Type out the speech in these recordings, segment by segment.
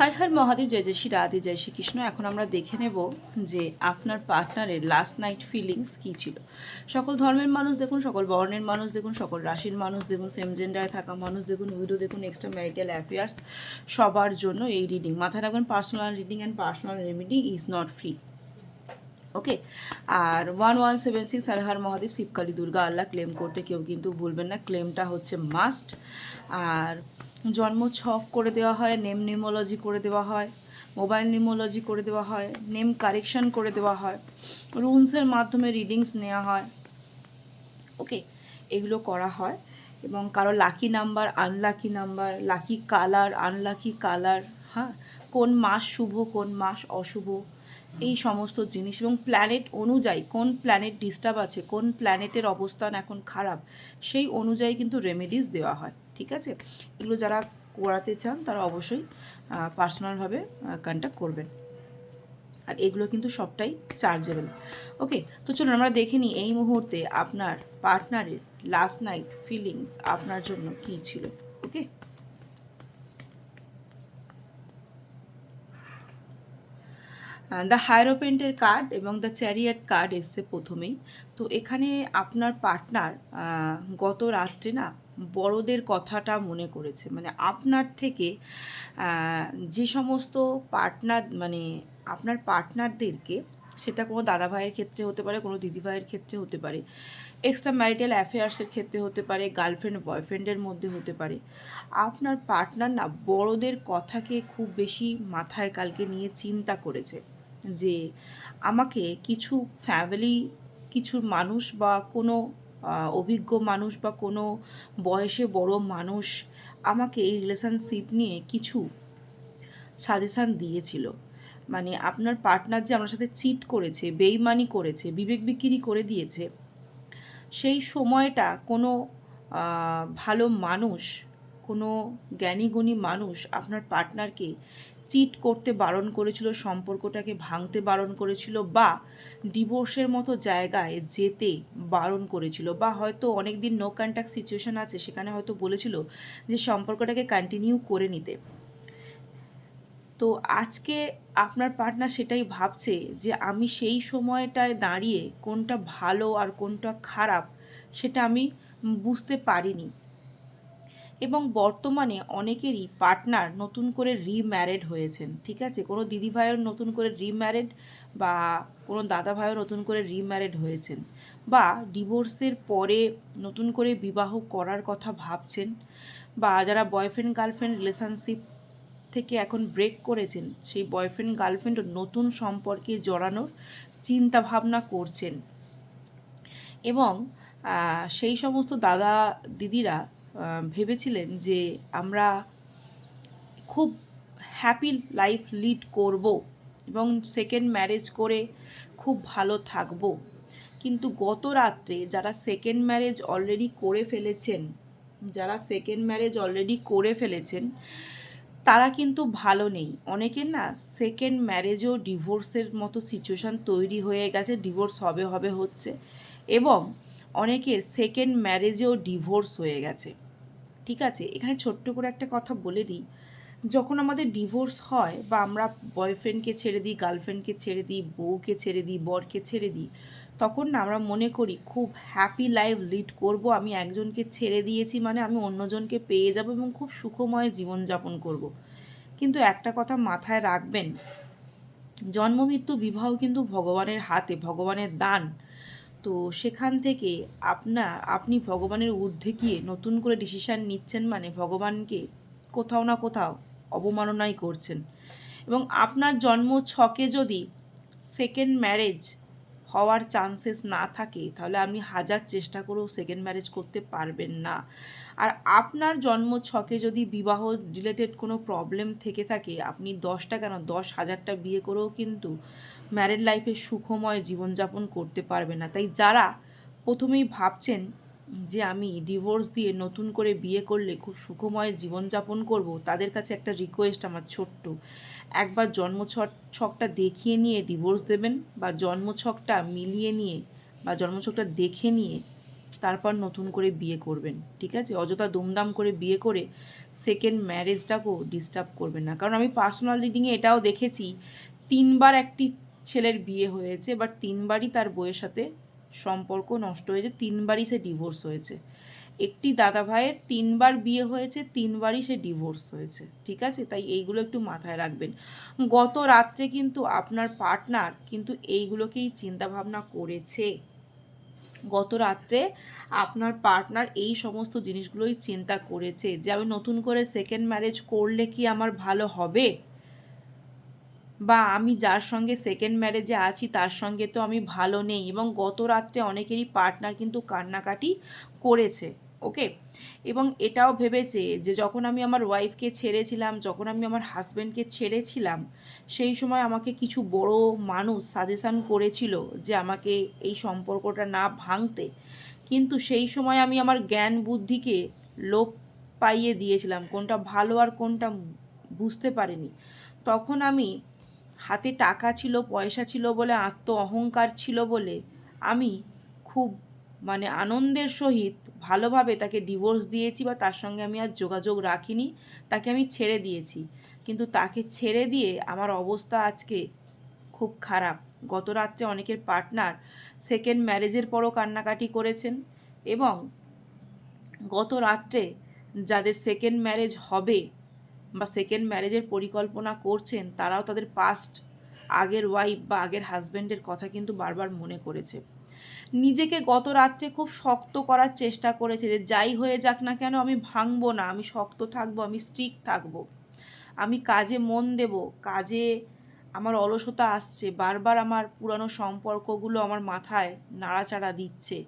হর হর মহাদেব, জয় জয় শ্রী রাধে, জয় শ্রী কৃষ্ণ। এখন আমরা দেখে নেব যে আপনার পার্টনারের লাস্ট নাইট ফিলিংস কী ছিল। সকল ধর্মের মানুষ দেখুন, সকল বর্ণের মানুষ দেখুন, সকল রাশির মানুষ দেখুন সেম জেন্ডারে থাকা মানুষ দেখুন উইডো দেখুন এক্সট্রা ম্যারিটাল অ্যাফেয়ার্স সবার জন্য এই রিডিং মাথায় রাখবেন personal reading and personal remedy is not free okay R one one seven six Har Har Mahadev, Shivkali Durga, Allah claim করতে কেউ কিন্তু ভুলবেন না। ক্লেমটা হচ্ছে মাস্ট আর জন্ম ছক করে দেওয়া হয় নেম নিউমোলজি করে দেওয়া হয় মোবাইল নিউমোলজি করে দেওয়া হয় নেম কারেকশন করে দেওয়া হয় রুলসের মাধ্যমে রিডিংস নেওয়া হয়। ওকে এগুলো করা হয় এবং কারও lucky number unlucky number lucky colour unlucky colour হ্যাঁ কোন মাস শুভ, কোন মাস অশুভ, এই সমস্ত জিনিস এবং প্ল্যানেট অনুযায়ী কোন প্ল্যানেট ডিস্টার্ব আছে, কোন প্ল্যানেটের অবস্থান এখন খারাপ, সেই অনুযায়ী কিন্তু রেমেডিস দেওয়া হয়। ঠিক আছে? এগুলো যারা করাতে চান, তারা অবশ্যই পার্সোনালভাবে কন্ট্যাক্ট করবেন। আর এগুলো কিন্তু সবটাই চার্জেবল ওকে তো চলুন আমরা দেখে নিই এই মুহূর্তে আপনার পার্টনারের লাস্ট নাইট ফিলিংস আপনার জন্য কী ছিল? ওকে দ্য হায়ারোপেন্টের কার্ড এবং দ্য চ্যারিয়াট কার্ড এসছে প্রথমেই। তো এখানে আপনার পার্টনার গত রাত্রে না বড়দের কথাটা মনে করেছে। মানে আপনার থেকে যে সমস্ত পার্টনার মানে আপনার পার্টনারদেরকে সেটা কোনো দাদা ভাইয়ের ক্ষেত্রে হতে পারে, কোনো দিদি ভাইয়ের ক্ষেত্রে হতে পারে এক্সট্রা ম্যারিটাল অ্যাফেয়ার্সের ক্ষেত্রে হতে পারে গার্লফ্রেন্ড বয়ফ্রেন্ডের মধ্যে হতে পারে। আপনার পার্টনার না বড়দের কথাকে খুব বেশি মাথায় কালকে নিয়ে চিন্তা করেছে। যে আমাকে কিছু ফ্যামিলি কিছু মানুষ বা কোনো অভিজ্ঞ মানুষ বা কোনো বয়সে বড় মানুষ আমাকে এই রিলেশনশিপ নিয়ে কিছু সাজেশান দিয়েছিল। মানে আপনার পার্টনার যে আমার সাথে চিট করেছে, বেইমানি করেছে, বিবেক বিক্রি করে দিয়েছে, সেই সময়টা কোনো ভালো মানুষ, কোনো জ্ঞানীগুণী মানুষ আপনার পার্টনারকে চিট করতে বারণ করেছিল, সম্পর্কটাকে ভাঙতে বারণ করেছিল বা ডিভোর্সের মতো জায়গায় যেতে বারণ করেছিল বা হয়তো অনেক দিন নো কন্ট্যাক্ট সিচুয়েশন আছে, সেখানে হয়তো বলেছিল যে সম্পর্কটাকে কন্টিনিউ করে নিতে। তো আজকে আপনার পার্টনার সেটাই ভাবছে যে আমি সেই সময়টায় দাঁড়িয়ে কোনটা ভালো আর কোনটা খারাপ সেটা আমি বুঝতে পারিনি। এবং বর্তমানে অনেকেরই পার্টনার নতুন করে রিম্যারেড হয়েছেন, ঠিক আছে? কোনো দিদি ভাইয়ের নতুন করে রিম্যারেড বা কোনো দাদা ভাইও নতুন করে রিম্যারেড হয়েছেন বা ডিভোর্সের পরে নতুন করে বিবাহ করার কথা ভাবছেন বা যারা বয়ফ্রেন্ড গার্লফ্রেন্ড রিলেশনশিপ থেকে এখন ব্রেক করেছেন, সেই বয়ফ্রেন্ড গার্লফ্রেন্ড নতুন সম্পর্কে জড়ানোর চিন্তা ভাবনা করছেন এবং সেই সমস্ত দাদা দিদিরা ভেবেছিলেন যে আমরা খুব হ্যাপি লাইফ লিড করব এবং সেকেন্ড ম্যারেজ করে খুব ভালো থাকব। কিন্তু গত রাত্রে যারা সেকেন্ড ম্যারেজ অলরেডি করে ফেলেছেন, যারা সেকেন্ড ম্যারেজ অলরেডি করে ফেলেছেন, তারা কিন্তু ভালো নেই। অনেকের না সেকেন্ড ম্যারেজও ডিভোর্সের মতো সিচুয়েশান তৈরি হয়ে গেছে ডিভোর্স হবে হবে হচ্ছে এবং অনেকের সেকেন্ড ম্যারেজেও ডিভোর্স হয়ে গেছে। ঠিক আছে, এখানে ছোট্ট করে একটা কথা বলে দিই। যখন আমাদের ডিভোর্স হয় বা আমরা বয়ফ্রেন্ডকে ছেড়ে দিই গার্লফ্রেন্ডকে ছেড়ে দিই বউকে ছেড়ে দিই বরকে ছেড়ে দিই, তখন না আমরা মনে করি খুব হ্যাপি লাইফ লিড করব, আমি একজনকে ছেড়ে দিয়েছি মানে আমি অন্যজনকে পেয়ে যাব এবং খুব সুখময় জীবনযাপন করব। কিন্তু একটা কথা মাথায় রাখবেন, জন্ম, মৃত্যু, বিবাহ কিন্তু ভগবানের হাতে, ভগবানের দান। তো সেখান থেকে আপনার, আপনি ভগবানের ঊর্ধ্বে গিয়ে নতুন করে ডিসিশান নিচ্ছেন মানে ভগবানকে কোথাও না কোথাও অবমাননাই করছেন। এবং আপনার জন্ম ছকে যদি সেকেন্ড ম্যারেজ হওয়ার চান্সেস না থাকে, তাহলে আপনি হাজার চেষ্টা করেও সেকেন্ড ম্যারেজ করতে পারবেন না। আর আপনার জন্ম ছকে যদি বিবাহ রিলেটেড কোনো প্রবলেম থেকে থাকে, আপনি দশটা কেন দশ হাজারটা বিয়ে করেও কিন্তু ম্যারেড লাইফে সুখময় জীবনযাপন করতে পারবে না। তাই যারা প্রথমেই ভাবছেন যে আমি ডিভোর্স দিয়ে নতুন করে বিয়ে করলে খুব সুখময় জীবনযাপন করব, তাদের কাছে একটা রিকোয়েস্ট আমার ছোট্ট। একবার জন্ম ছক- ছকটা দেখিয়ে নিয়ে ডিভোর্স দেবেন বা জন্ম ছকটা মিলিয়ে নিয়ে বা জন্ম ছকটা দেখে নিয়ে তারপর নতুন করে বিয়ে করবেন, ঠিক আছে? অযথা দুমদাম করে বিয়ে করে সেকেন্ড ম্যারেজটাকেও ডিস্টার্ব করবেন না। কারণ আমি পার্সোনাল রিডিংয়ে এটাও দেখেছি, তিনবার একটি ছেলের বিয়ে হয়েছে বাট তিনবারই তার বইয়ের সাথে সম্পর্ক নষ্ট হয়েছে, তিনবারই সে ডিভোর্স হয়েছে। একটি দাদা ভাইয়ের তিনবার বিয়ে হয়েছে, তিনবারই সে ডিভোর্স হয়েছে, ঠিক আছে? তাই এইগুলো একটু মাথায় রাখবেন। গত রাত্রে কিন্তু আপনার পার্টনার কিন্তু এইগুলোকেই চিন্তা ভাবনা করেছে। গত রাত্রে আপনার পার্টনার এই সমস্ত জিনিসগুলোই চিন্তা করেছে যে, আমি নতুন করে সেকেন্ড ম্যারেজ করলে কি আমার ভালো হবে? বা আমি যার সঙ্গে সেকেন্ড ম্যারেজে আছি, তার সঙ্গে তো আমি ভালো নেই এবং গত রাত্রে অনেকেরই পার্টনার কিন্তু কান্নাকাটি করেছে ওকে এবং এটাও ভেবেছে যে যখন আমি আমার ওয়াইফকে ছেড়েছিলাম, যখন আমি আমার হাজব্যান্ডকে ছেড়েছিলাম, সেই সময় আমাকে কিছু বড় মানুষ সাজেশান করেছিল যে আমাকে এই সম্পর্কটা না ভাঙতে। কিন্তু সেই সময় আমি আমার জ্ঞান বুদ্ধিকে লোপ পাইয়ে দিয়েছিলাম, কোনটা ভালো আর কোনটা বুঝতে পারিনি। তখন আমি হাতে টাকা ছিল, পয়সা ছিল বলে আত্ম অহংকার ছিল বলে আমি খুব মানে আনন্দের সহিত ভালোভাবে তাকে ডিভোর্স দিয়েছি বা তার সঙ্গে আমি আর যোগাযোগ রাখিনি, তাকে আমি ছেড়ে দিয়েছি। কিন্তু তাকে ছেড়ে দিয়ে আমার অবস্থা আজকে খুব খারাপ। গত রাত্রে অনেকের পার্টনার সেকেন্ড ম্যারেজের পরও কান্নাকাটি করেছেন এবং গত রাত্রে যাদের সেকেন্ড ম্যারেজ হবে বা সেকেন্ড ম্যারেজের পরিকল্পনা করছেন, তারাও তাদের পাস্ট আগের ওয়াইফ বা আগের হাজব্যান্ডের কথা কিন্তু বারবার মনে করেছে। নিজেকে গত রাত্রে খুব শক্ত করার চেষ্টা করেছে যে, যাই হয়ে যাক না কেন, আমি ভাঙবো না, আমি শক্ত থাকব, আমি স্ট্রিক থাকব। আমি কাজে মন দেব, কাজে আমার অলসতা আসছে, বারবার আমার পুরানো সম্পর্কগুলো আমার মাথায় নাড়াচাড়া দিচ্ছে।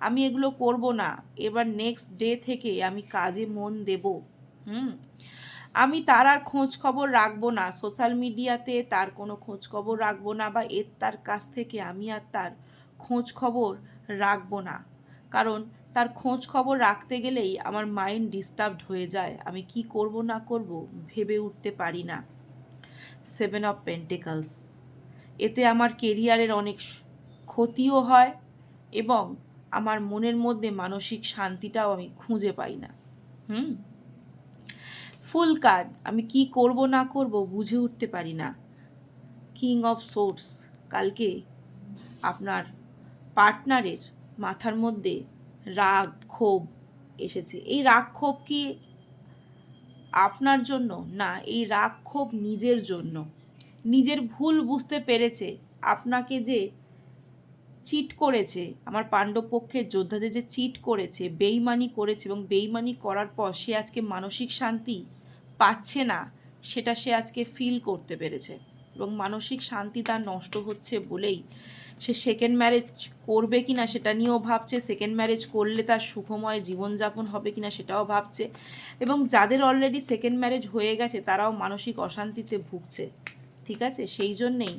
আমি এগুলো করব না। এবার নেক্সট ডে থেকে আমি কাজে মন দেব। হুম? আমি তার আর খোঁজ খবর রাখব না। সোশ্যাল মিডিয়াতে তার কোনো খোঁজ খবর রাখব না বা এর তার কাছ থেকে আমি আর তার খোঁজ খবর রাখব না। কারণ তার খোঁজ খবর রাখতে গেলেই আমার মাইন্ড ডিস্টার্বড হয়ে যায়। আমি কি করব না করব ভেবে উঠতে পারি না। সেভেন অফ পেন্টিকালস এতে আমার কেরিয়ারের অনেক ক্ষতিও হয় এবং আমার মনের মধ্যে মানসিক শান্তিটাও আমি খুঁজে পাই না। হুম? Fool card. আমি কি করব, না করব বুঝে উঠতে পারি না। কিং অফ সোর্স কালকে আপনার পার্টনারের মাথার মধ্যে রাগ ক্ষোভ এসেছে। এই রাগ ক্ষোভ কি আপনার জন্য? না, এই রাগ ক্ষোভ নিজের জন্য। নিজের ভুল বুঝতে পেরেছে, আপনাকে যে চিট করেছে, আমার পাণ্ডব পক্ষের যোদ্ধাদের যে চিট করেছে, বেইমানি করেছে এবং বেইমানি করার পর সে আজকে মানসিক শান্তি পাচ্ছে না, সেটা সে আজকে ফিল করতে পেরেছে এবং মানসিক শান্তি তার নষ্ট হচ্ছে বলেই সে সেকেন্ড ম্যারেজ করবে কি না সেটা নিয়েও ভাবছে সেকেন্ড ম্যারেজ করলে তার সুখময় জীবনযাপন হবে কি না সেটাও ভাবছে এবং যাদের অলরেডি সেকেন্ড ম্যারেজ হয়ে গেছে তারাও মানসিক অশান্তিতে ভুগছে, ঠিক আছে? সেই জন্যেই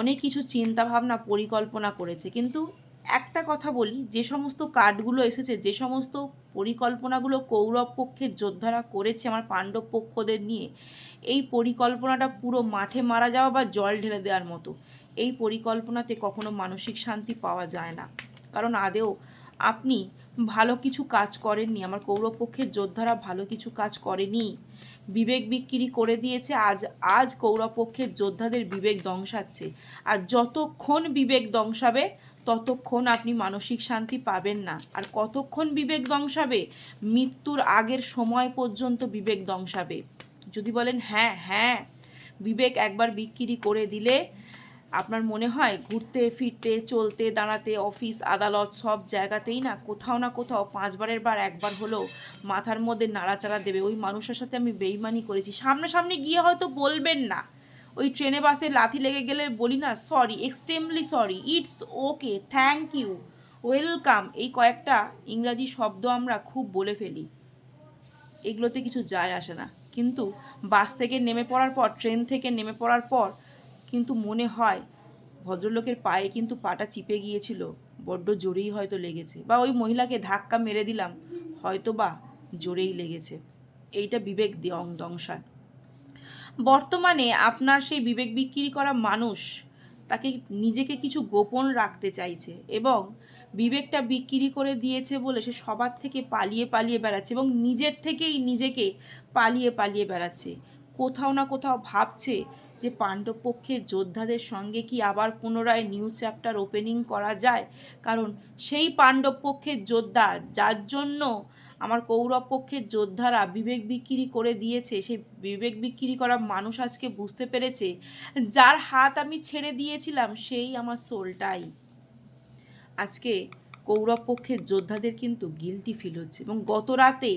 অনেক কিছু চিন্তাভাবনা পরিকল্পনা করেছে, কিন্তু একটা কথা বলি, যে সমস্ত কার্ডগুলো এসেছে, যে সমস্ত পরিকল্পনাগুলো কৌরব পক্ষের যোদ্ধারা করেছে আমার পাণ্ডব পক্ষদের নিয়ে, এই পরিকল্পনাটা পুরো মাঠে মারা যাওয়া বা জল ঢেলে দেওয়ার মতো, এই পরিকল্পনাতে কখনো মানসিক শান্তি পাওয়া যায় না। কারণ আদেও আপনি ভালো কিছু কাজ করেননি, আমার কৌরব পক্ষের যোদ্ধারা ভালো কিছু কাজ করেনি। বিবেক বিক্রি করে দিয়েছে, আজ আজ কৌরব পক্ষের যোদ্ধাদের বিবেক দংশাচ্ছে আর যতক্ষণ বিবেক দংশাবে ততক্ষণ আপনি মানসিক শান্তি পাবেন না। আর কতক্ষণ বিবেক দংশাবে মৃত্যুর আগের সময় পর্যন্ত বিবেক দংশাবে যদি বলেন হ্যাঁ হ্যাঁ। বিবেক একবার বিক্রি করে দিলে আপনার মনে হয় ঘুরতে, ফিরতে, চলতে, দাঁড়াতে, অফিস, আদালত সব জায়গাতেই না কোথাও না কোথাও পাঁচবারের বার, একবার হলেও মাথার মধ্যে নাড়াচাড়া দেবে। ওই মানুষের সাথে আমি বেইমানি করেছি। সামনাসামনি গিয়ে হয়তো বলবেন না। ওই ট্রেনে বাসে লাথি লেগে গেলে বলি না, sorry extremely sorry it's okay thank you welcome এই কয়েকটা ইংরাজি শব্দ আমরা খুব বলে ফেলি। এগুলোতে কিছু যায় আসে না। কিন্তু বাস থেকে নেমে পড়ার পর, ট্রেন থেকে নেমে পড়ার পর কিন্তু মনে হয় ভদ্রলোকের পায়ে কিন্তু পাটা চিপে গিয়েছিল, বড্ড জোরেই হয়তো লেগেছে। বা ওই মহিলাকে ধাক্কা মেরে দিলাম হয়তো বা জোরেই লেগেছে। এইটা বিবেক দংশায় বর্তমানে আপনার সেই বিবেক বিক্রি করা মানুষ তাকে নিজেকে কিছু গোপন রাখতে চাইছে এবং বিবেকটা বিক্রি করে দিয়েছে বলে সে সবার থেকে পালিয়ে পালিয়ে বেড়াচ্ছে এবং নিজের থেকেই নিজেকে পালিয়ে পালিয়ে বেড়াচ্ছে। কোথাও না কোথাও ভাবছে যে পাণ্ডব পক্ষের যোদ্ধাদের সঙ্গে কি আবার পুনরায় নিউ চ্যাপ্টার ওপেনিং করা যায়? কারণ সেই পাণ্ডব পক্ষের যোদ্ধা যার জন্য আমার কৌরব পক্ষের যোদ্ধারা বিবেক বিক্রি করে দিয়েছে। সেই বিবেক বিক্রি করা মানুষ আজকে বুঝতে পেরেছে, যার হাত আমি ছেড়ে দিয়েছিলাম সেই আমার সোলটাই আজকে কৌরব পক্ষের যোদ্ধাদের কিন্তু গিলটি ফিল হচ্ছে এবং গত রাতে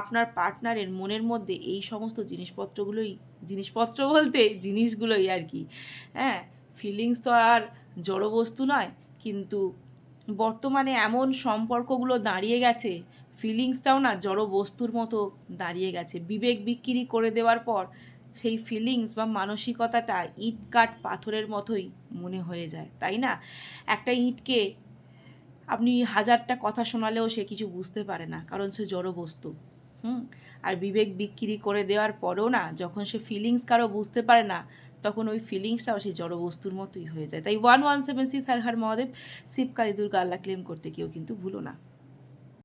আপনার পার্টনারের মনের মধ্যে এই সমস্ত জিনিসপত্রগুলোই, জিনিসপত্র বলতে জিনিসগুলোই আর কি। হ্যাঁ ফিলিংস তো আর জড়বস্তু নয়, কিন্তু বর্তমানে এমন সম্পর্কগুলো দাঁড়িয়ে গেছে ফিলিংসটাও না জড় বস্তুর মতো দাঁড়িয়ে গেছে। বিবেক বিক্রি করে দেওয়ার পর সেই ফিলিংস বা মানসিকতাটা ইট কাঠ পাথরের মতোই মনে হয়ে যায়, তাই না? একটা ইটকে আপনি হাজারটা কথা শোনালেও সে কিছু বুঝতে পারে না, কারণ সে জড় বস্তু। হুম? আর বিবেক বিক্রি করে দেওয়ার পরেও না যখন সে ফিলিংস কারও বুঝতে পারে না, তখন ওই ফিলিংসটাও সেই জড় বস্তুর মতোই হয়ে যায়। তাই ওয়ান ওয়ান সেভেন সিক্স আর হার মহাদেব, শিবকালী দুর্গা আল্লাহ ক্লেম করতে কেউ কিন্তু ভুলো না।